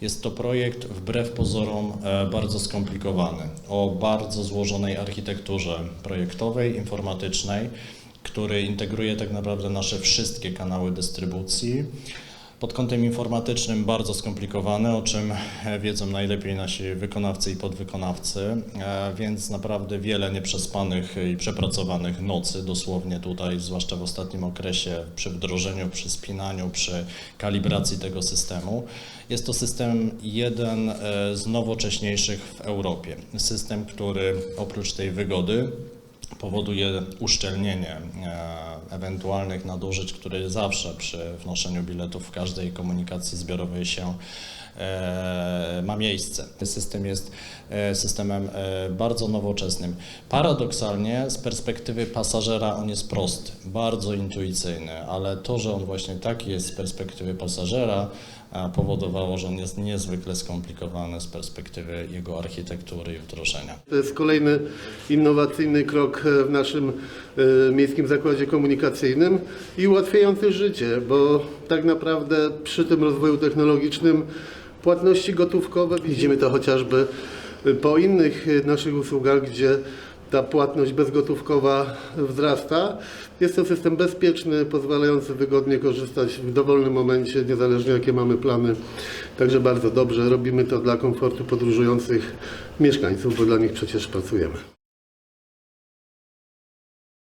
Jest to projekt wbrew pozorom e, bardzo skomplikowany, o bardzo złożonej architekturze projektowej, informatycznej, który integruje tak naprawdę nasze wszystkie kanały dystrybucji. Pod kątem informatycznym bardzo skomplikowany, o czym e, wiedzą najlepiej nasi wykonawcy i podwykonawcy, e, więc naprawdę wiele nieprzespanych i przepracowanych nocy, dosłownie tutaj, zwłaszcza w ostatnim okresie, przy wdrożeniu, przy spinaniu, przy kalibracji tego systemu. Jest to system jeden e, z nowocześniejszych w Europie. System, który oprócz tej wygody powoduje uszczelnienie e, ewentualnych nadużyć, które zawsze przy wnoszeniu biletów w każdej komunikacji zbiorowej się e, ma miejsce. System jest e, systemem bardzo nowoczesnym. Paradoksalnie z perspektywy pasażera on jest prosty, bardzo intuicyjny, ale to, że on właśnie taki jest z perspektywy pasażera, powodowało, że on jest niezwykle skomplikowany z perspektywy jego architektury i wdrożenia. To jest kolejny innowacyjny krok w naszym e, Miejskim Zakładzie Komunikacyjnym i ułatwiający życie, bo tak naprawdę przy tym rozwoju technologicznym płatności gotówkowe, widzimy to chociażby e, po innych e, naszych usługach, gdzie ta płatność bezgotówkowa wzrasta. Jest to system bezpieczny, pozwalający wygodnie korzystać w dowolnym momencie, niezależnie jakie mamy plany. Także bardzo dobrze. Robimy to dla komfortu podróżujących mieszkańców, bo dla nich przecież pracujemy.